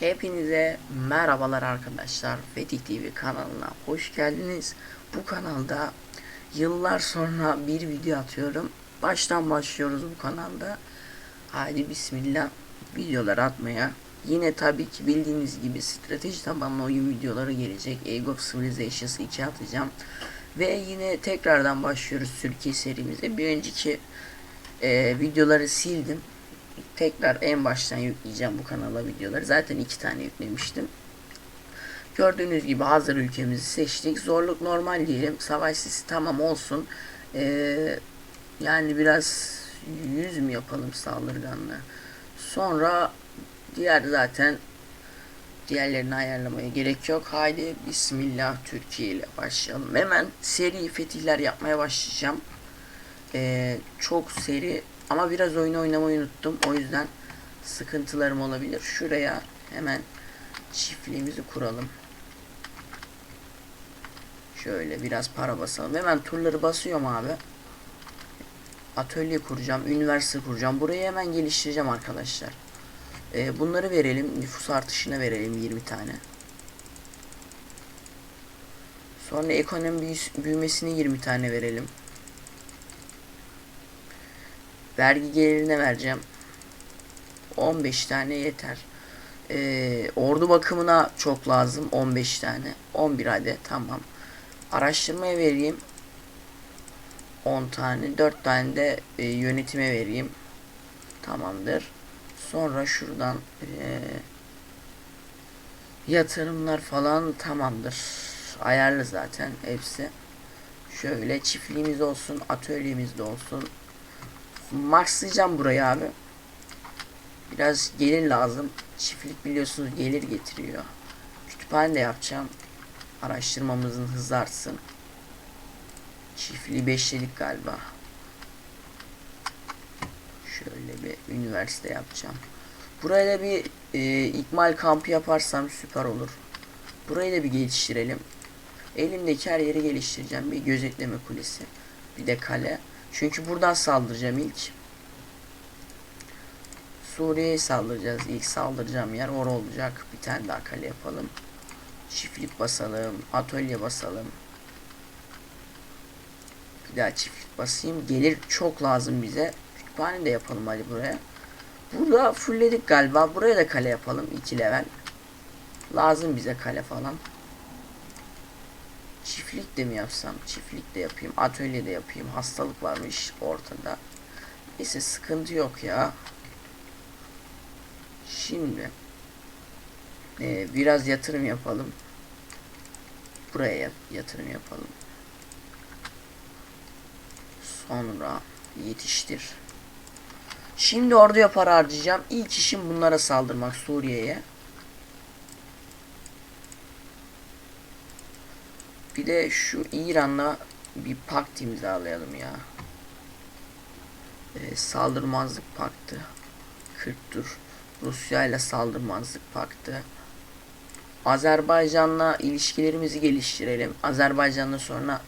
Hepinize merhabalar arkadaşlar. Fetih TV kanalına hoş geldiniz. Bu kanalda yıllar sonra bir video atıyorum. Baştan başlıyoruz bu kanalda. Haydi bismillah videolar atmaya. Yine tabii ki bildiğiniz gibi strateji tabanlı oyun videoları gelecek. Age of Civilizations 2 atacağım. Ve yine tekrardan başlıyoruz Türkiye serimize. Bir önceki e, videoları sildim tekrar en baştan yükleyeceğim bu kanala videoları. Zaten iki tane yüklemiştim. Gördüğünüz gibi hazır ülkemizi seçtik. Zorluk normal diyelim. Savaş sesi tamam olsun. Ee, yani biraz yüz mü yapalım saldırganlığı. Sonra diğer zaten diğerlerini ayarlamaya gerek yok. Haydi Bismillah Türkiye ile başlayalım. Hemen seri fetihler yapmaya başlayacağım. Ee, çok seri ama biraz oyun oynamayı unuttum. O yüzden sıkıntılarım olabilir. Şuraya hemen çiftliğimizi kuralım. Şöyle biraz para basalım. Hemen turları basıyorum abi. Atölye kuracağım. Üniversite kuracağım. Burayı hemen geliştireceğim arkadaşlar. Ee, bunları verelim. Nüfus artışına verelim 20 tane. Sonra ekonomi büyümesini 20 tane verelim. Vergi gelirine vereceğim. 15 tane yeter. Ee, ordu bakımına çok lazım. 15 tane. 11 adet. Tamam. Araştırmaya vereyim. 10 tane. 4 tane de e, yönetime vereyim. Tamamdır. Sonra şuradan e, yatırımlar falan tamamdır. Ayarlı zaten hepsi. Şöyle çiftliğimiz olsun, atölyemiz de olsun. Maxlayacağım burayı abi. Biraz gelir lazım. Çiftlik biliyorsunuz gelir getiriyor. Kütüphane de yapacağım. Araştırmamızın hızı artsın. Çiftliği beşledik galiba. Şöyle bir üniversite yapacağım. Buraya da bir e, ikmal kampı yaparsam süper olur. Burayı da bir geliştirelim. Elimdeki her yeri geliştireceğim. Bir gözetleme kulesi. Bir de kale. Çünkü buradan saldıracağım ilk. Suriye'ye saldıracağız. İlk saldıracağım yer or olacak. Bir tane daha kale yapalım. Çiftlik basalım. Atölye basalım. Bir daha çiftlik basayım. Gelir çok lazım bize. Kütüphane de yapalım hadi buraya. Burada fullledik galiba. Buraya da kale yapalım. 2 level. Lazım bize kale falan. Çiftlik de mi yapsam? Çiftlik de yapayım. Atölye de yapayım. Hastalık varmış ortada. Neyse sıkıntı yok ya. Şimdi e, biraz yatırım yapalım. Buraya yat- yatırım yapalım. Sonra yetiştir. Şimdi orduya para harcayacağım. İlk işim bunlara saldırmak Suriye'ye. Bir de şu İran'la bir pakt imzalayalım ya. Ee, saldırmazlık paktı. 40 tur. Rusya ile saldırmazlık paktı. Azerbaycan'la ilişkilerimizi geliştirelim. Azerbaycan'la sonra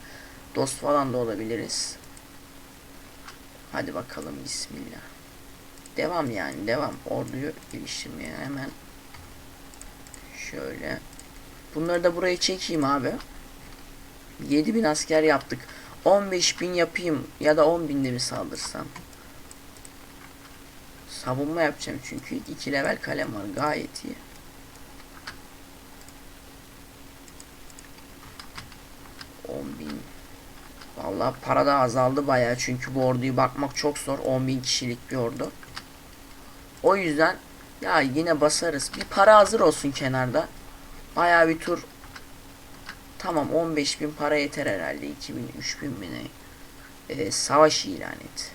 dost falan da olabiliriz. Hadi bakalım bismillah. Devam yani devam. Orduyu geliştirmeye hemen. Şöyle. Bunları da buraya çekeyim abi. 7000 asker yaptık. 15.000 yapayım ya da 10.000 de mi saldırsam? Savunma yapacağım çünkü 2 level kalem var gayet iyi. Bin. Vallahi para da azaldı bayağı çünkü bu orduyu bakmak çok zor. 10.000 kişilik bir ordu. O yüzden ya yine basarız. Bir para hazır olsun kenarda. Bayağı bir tur Tamam 15 bin para yeter herhalde 2000 3000 bine ee, savaş ilan et.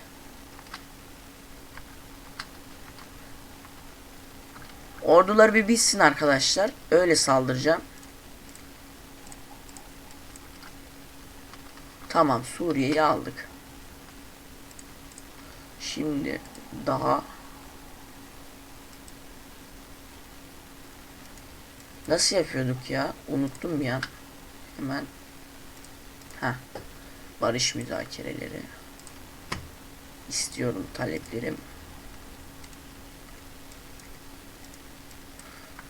Ordular bir bitsin arkadaşlar. Öyle saldıracağım. Tamam Suriye'yi aldık. Şimdi daha Nasıl yapıyorduk ya? Unuttum ya. Hemen ha barış müzakereleri istiyorum taleplerim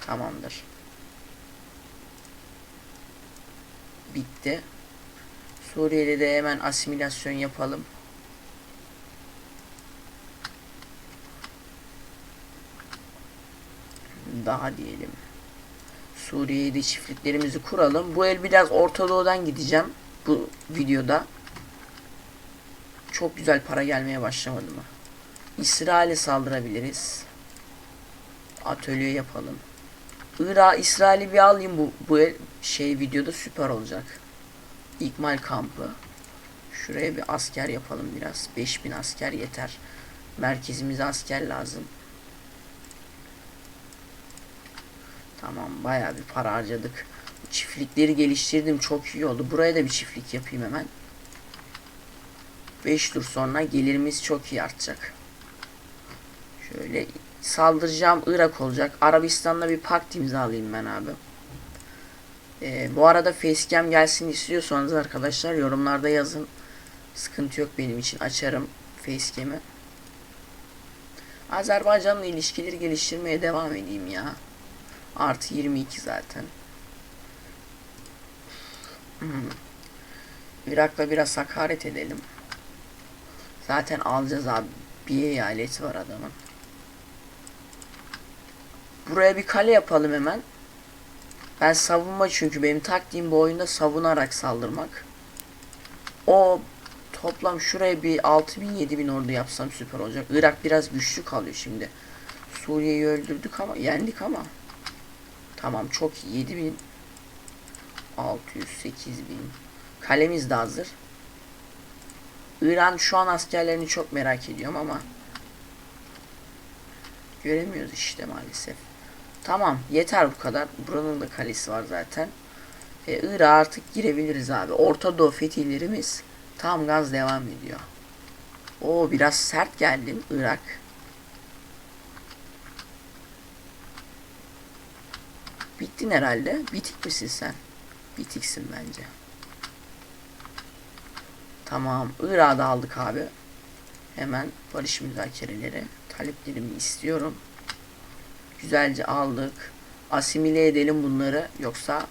Tamamdır. Bitti. Suriye'de de hemen asimilasyon yapalım. Daha diyelim. Suriye'de çiftliklerimizi kuralım. Bu el biraz Orta Doğu'dan gideceğim. Bu videoda. Çok güzel para gelmeye başlamadı mı? İsrail'e saldırabiliriz. Atölye yapalım. Irak, İsrail'i bir alayım bu, bu el- şey videoda süper olacak. İkmal kampı. Şuraya bir asker yapalım biraz. 5000 asker yeter. Merkezimize asker lazım. Tamam bayağı bir para harcadık. Çiftlikleri geliştirdim çok iyi oldu. Buraya da bir çiftlik yapayım hemen. 5 tur sonra gelirimiz çok iyi artacak. Şöyle saldıracağım Irak olacak. Arabistan'la bir pakt imzalayayım ben abi. Ee, bu arada facecam gelsin istiyorsanız arkadaşlar yorumlarda yazın. Sıkıntı yok benim için açarım facecam'i. Azerbaycan'la ilişkileri geliştirmeye devam edeyim ya. Artı 22 zaten. Hmm. Irak'la biraz hakaret edelim. Zaten alacağız abi. Bir eyaleti var adamın. Buraya bir kale yapalım hemen. Ben savunma çünkü benim taktiğim bu oyunda savunarak saldırmak. O toplam şuraya bir 6000 7000 ordu yapsam süper olacak. Irak biraz güçlü kalıyor şimdi. Suriye'yi öldürdük ama yendik ama. Tamam çok iyi 7000 600 8000 Kalemiz de hazır. İran şu an askerlerini çok merak ediyorum ama göremiyoruz işte maalesef. Tamam yeter bu kadar. Buranın da kalesi var zaten. E, Irak'a artık girebiliriz abi. Orta Doğu fetihlerimiz tam gaz devam ediyor. O biraz sert geldin Irak. Bittin herhalde. Bitik misin sen? Bitiksin bence. Tamam. Irak'ı aldık abi. Hemen barış müzakereleri. Taleplerimi istiyorum. Güzelce aldık. Asimile edelim bunları. Yoksa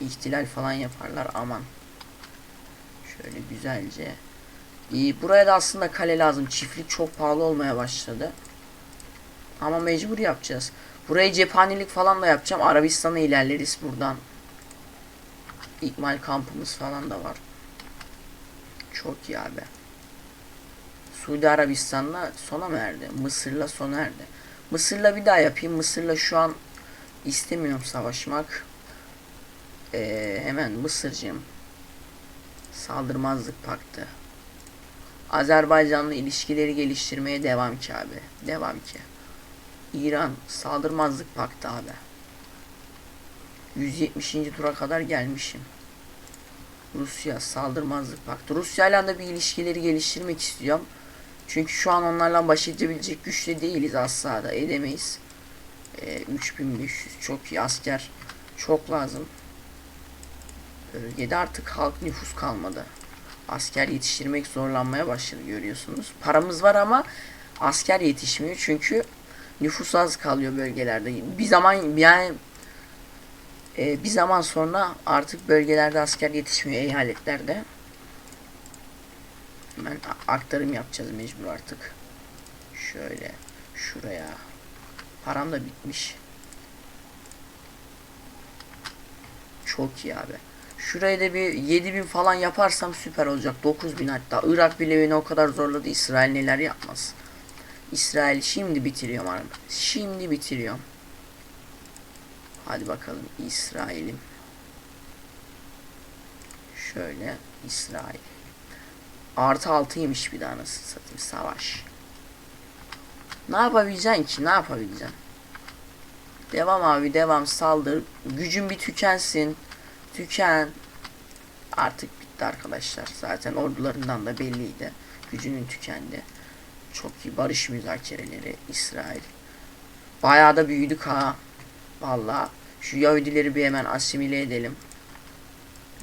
ihtilal falan yaparlar. Aman. Şöyle güzelce. İyi. Buraya da aslında kale lazım. Çiftlik çok pahalı olmaya başladı. Ama mecbur yapacağız. Buraya cephanelik falan da yapacağım. Arabistan'a ilerleriz buradan. İkmal kampımız falan da var. Çok iyi abi. Suudi Arabistan'la sona mı erdi? Mısır'la sona erdi. Mısır'la bir daha yapayım. Mısır'la şu an istemiyorum savaşmak. Ee, hemen Mısırcığım. Saldırmazlık paktı. Azerbaycan'la ilişkileri geliştirmeye devam ki abi. Devam ki. İran saldırmazlık paktı abi. 170. tura kadar gelmişim. Rusya saldırmazlık paktı. Rusya ile bir ilişkileri geliştirmek istiyorum. Çünkü şu an onlarla baş edebilecek güçte değiliz asla da edemeyiz. Ee, 3500 çok iyi asker çok lazım. Bölgede artık halk nüfus kalmadı. Asker yetiştirmek zorlanmaya başladı görüyorsunuz. Paramız var ama asker yetişmiyor çünkü nüfus az kalıyor bölgelerde. Bir zaman yani e, bir zaman sonra artık bölgelerde asker yetişmiyor eyaletlerde. A- aktarım yapacağız mecbur artık. Şöyle şuraya. Param da bitmiş. Çok iyi abi. Şuraya da bir 7000 falan yaparsam süper olacak. 9000 hatta. Irak bile beni o kadar zorladı. İsrail neler yapmaz. İsrail şimdi bitiriyorum abi. Şimdi bitiriyorum. Hadi bakalım İsrail'im. Şöyle İsrail. Artı altıymış bir daha nasıl satayım savaş. Ne yapabileceksin ki? Ne yapabileceksin? Devam abi devam saldır. Gücün bir tükensin. Tüken. Artık bitti arkadaşlar. Zaten ordularından da belliydi. Gücünün tükendi. Çok iyi barış müzakereleri İsrail. Bayağı da büyüdük ha. Vallahi şu Yahudileri bir hemen asimile edelim.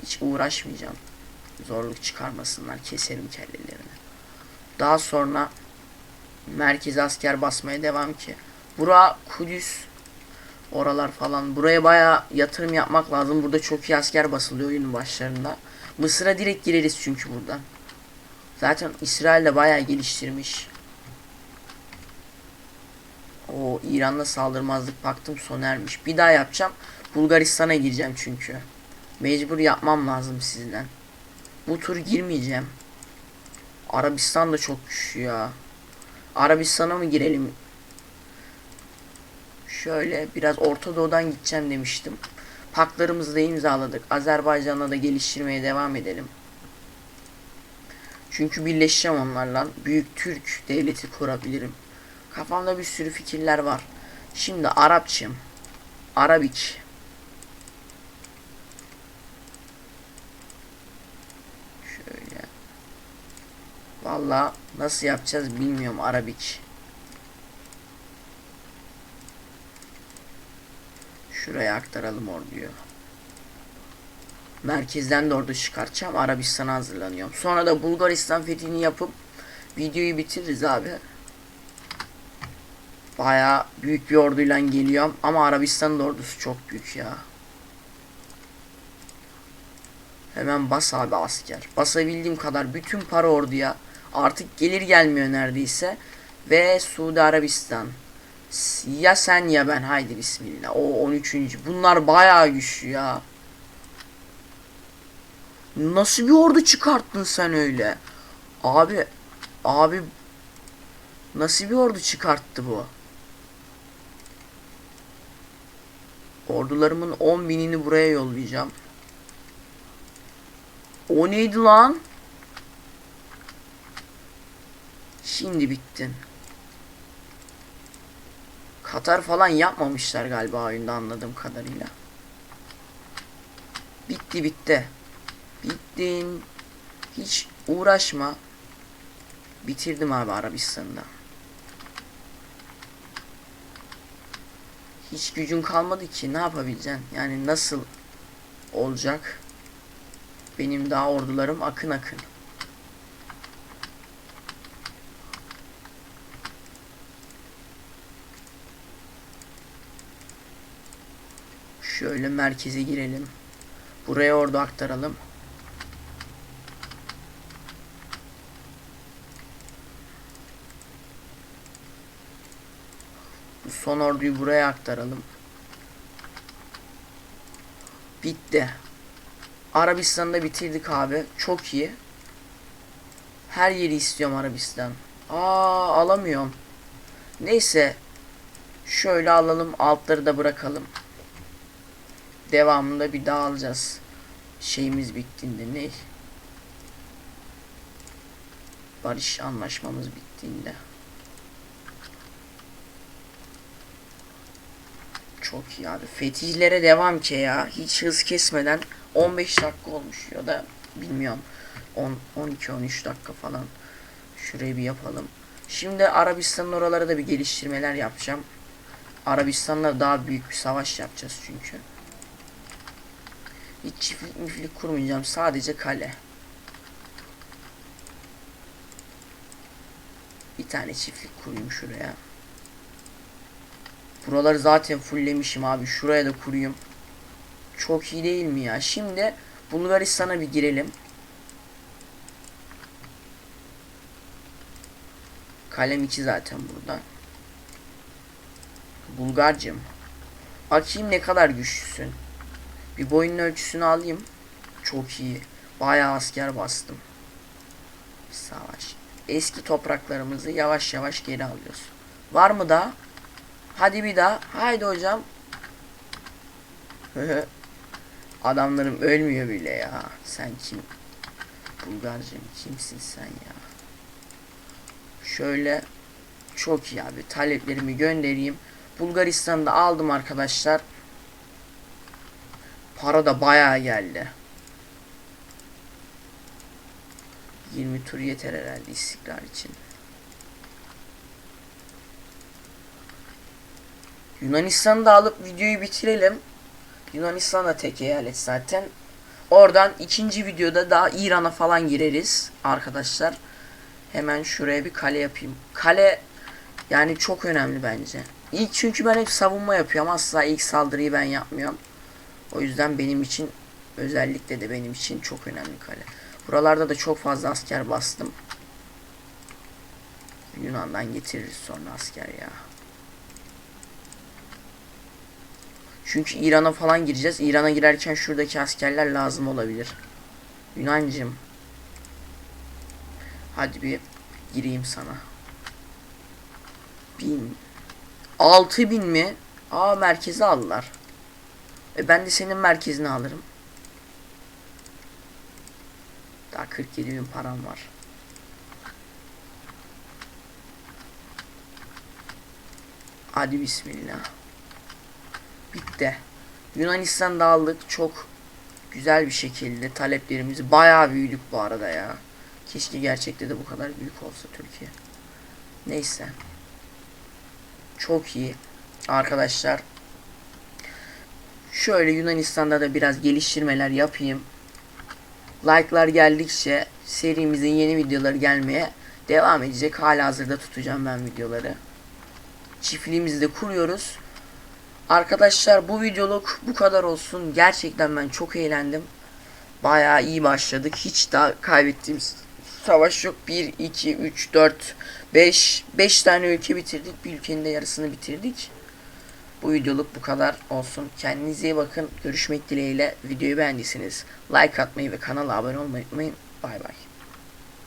Hiç uğraşmayacağım. Zorluk çıkarmasınlar. Keserim kellelerini. Daha sonra merkez asker basmaya devam ki. Bura Kudüs. Oralar falan. Buraya baya yatırım yapmak lazım. Burada çok iyi asker basılıyor oyunun başlarında. Mısır'a direkt gireriz çünkü buradan. Zaten İsrail de bayağı geliştirmiş. O İran'la saldırmazlık paktım sona ermiş. Bir daha yapacağım. Bulgaristan'a gireceğim çünkü. Mecbur yapmam lazım sizden. Bu tur girmeyeceğim. Arabistan da çok güçlü ya. Arabistan'a mı girelim? Şöyle biraz Orta Doğu'dan gideceğim demiştim. Paklarımızı da imzaladık. Azerbaycan'la da geliştirmeye devam edelim. Çünkü birleşeceğim onlarla. Büyük Türk devleti kurabilirim. Kafamda bir sürü fikirler var. Şimdi Arapçım. Arabik. Şöyle. Valla nasıl yapacağız bilmiyorum Arabik. Şuraya aktaralım orduyu. Merkezden de ordu çıkartacağım. Arabistan'a hazırlanıyorum. Sonra da Bulgaristan fethini yapıp videoyu bitiririz abi. Baya büyük bir orduyla geliyorum. Ama Arabistan'ın ordusu çok büyük ya. Hemen bas abi asker. Basabildiğim kadar bütün para orduya. Artık gelir gelmiyor neredeyse. Ve Suudi Arabistan. Ya sen ya ben haydi bismillah. O 13. Bunlar bayağı güçlü ya. Nasıl bir ordu çıkarttın sen öyle? Abi abi nasıl bir ordu çıkarttı bu? Ordularımın 10 binini buraya yollayacağım. O neydi lan? Şimdi bittin. Katar falan yapmamışlar galiba oyunda anladığım kadarıyla. Bitti bitti. Bittin. Hiç uğraşma. Bitirdim abi Arabistan'da. Hiç gücün kalmadı ki ne yapabileceksin? Yani nasıl olacak? Benim daha ordularım akın akın. Şöyle merkeze girelim. Buraya ordu aktaralım. Bu son orduyu buraya aktaralım. Bitti. Arabistan'da bitirdik abi. Çok iyi. Her yeri istiyorum Arabistan. Aa alamıyorum. Neyse. Şöyle alalım. Altları da bırakalım. Devamında bir daha alacağız. Şeyimiz bittiğinde ne? Barış anlaşmamız bittiğinde. Çok iyi abi. Fetihlere devam ki ya. Hiç hız kesmeden 15 dakika olmuş ya da bilmiyorum. 10 12 13 dakika falan. Şurayı bir yapalım. Şimdi Arabistan'ın oralara da bir geliştirmeler yapacağım. Arabistan'la daha büyük bir savaş yapacağız çünkü. Hiç çiftlik miflik kurmayacağım. Sadece kale. Bir tane çiftlik kurayım şuraya. Buraları zaten fulllemişim abi. Şuraya da kurayım. Çok iyi değil mi ya? Şimdi Bulgaristan'a bir girelim. Kalem 2 zaten burada. Bulgarcım. Bakayım ne kadar güçlüsün. Bir boyun ölçüsünü alayım. Çok iyi. Bayağı asker bastım. Savaş. Eski topraklarımızı yavaş yavaş geri alıyoruz. Var mı da? Hadi bir daha. Haydi hocam. Adamlarım ölmüyor bile ya. Sen kim? Bulgarcım kimsin sen ya? Şöyle çok iyi abi. Taleplerimi göndereyim. Bulgaristan'da aldım arkadaşlar. Para da bayağı geldi. 20 tur yeter herhalde istikrar için. Yunanistan'ı da alıp videoyu bitirelim. Yunanistan da tek eyalet zaten. Oradan ikinci videoda daha İran'a falan gireriz arkadaşlar. Hemen şuraya bir kale yapayım. Kale yani çok önemli bence. İlk çünkü ben hep savunma yapıyorum. Asla ilk saldırıyı ben yapmıyorum. O yüzden benim için özellikle de benim için çok önemli kale. Buralarda da çok fazla asker bastım. Yunan'dan getiririz sonra asker ya. Çünkü İran'a falan gireceğiz. İran'a girerken şuradaki askerler lazım olabilir. Yunancım. Hadi bir gireyim sana. Bin. Altı bin mi? Aa merkezi aldılar. E ben de senin merkezini alırım. Daha 47 bin param var. Hadi bismillah. Bitti. Yunanistan aldık çok güzel bir şekilde taleplerimizi bayağı büyüdük bu arada ya. Keşke gerçekte de bu kadar büyük olsa Türkiye. Neyse. Çok iyi. Arkadaşlar. Şöyle Yunanistan'da da biraz geliştirmeler yapayım. Like'lar geldikçe serimizin yeni videoları gelmeye devam edecek. Hala hazırda tutacağım ben videoları. Çiftliğimizi de kuruyoruz. Arkadaşlar bu videoluk bu kadar olsun. Gerçekten ben çok eğlendim. Bayağı iyi başladık. Hiç daha kaybettiğimiz savaş yok. 1, 2, 3, 4, 5. 5 tane ülke bitirdik. Bir ülkenin de yarısını bitirdik. Bu videoluk bu kadar olsun. Kendinize iyi bakın. Görüşmek dileğiyle. Videoyu beğendiyseniz like atmayı ve kanala abone olmayı unutmayın. Bay bay.